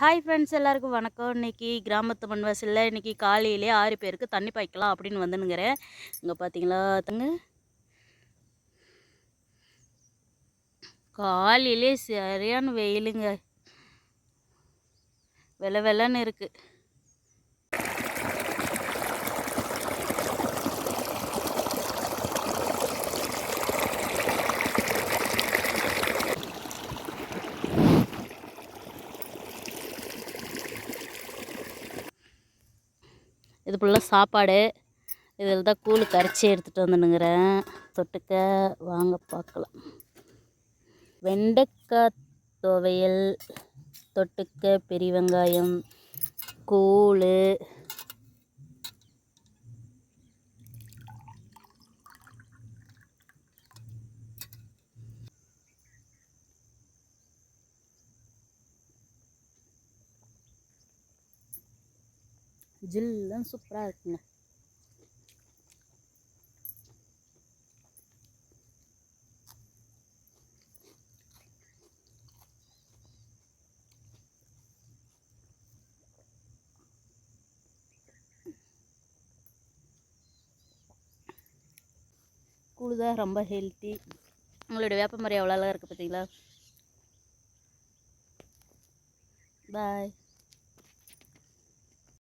Hi friends எல்லாருக்கும் வணக்கம். இன்னைக்கு கிராமத்து மண்வாசலில் இன்றைக்கி காலையிலே ஆறு பேருக்கு தண்ணி பாய்க்கலாம் அப்படின்னு வந்துனுங்கிறேன் இங்கே பார்த்தீங்களா தங்க காலையிலே சரியான வெயிலுங்க. வெலை வெலைன்னு இருக்குது இது ஃபுல்லாக சாப்பாடு. இதில் தான் கூழ் கரைச்சி எடுத்துகிட்டு வந்துனுங்கிறேன் தொட்டுக்க வாங்க பார்க்கலாம். வெண்டைக்காய் துவையல் தொட்டுக்க பெரிய வெங்காயம் கூழ் ஜில்லுன்னு சூப்பராக இருக்குங்க. கூழ் ரொம்ப ஹெல்த்தி உங்களோட வேப்ப மரம் எவ்வளோ அழகாக இருக்குது பார்த்தீங்களா பாய்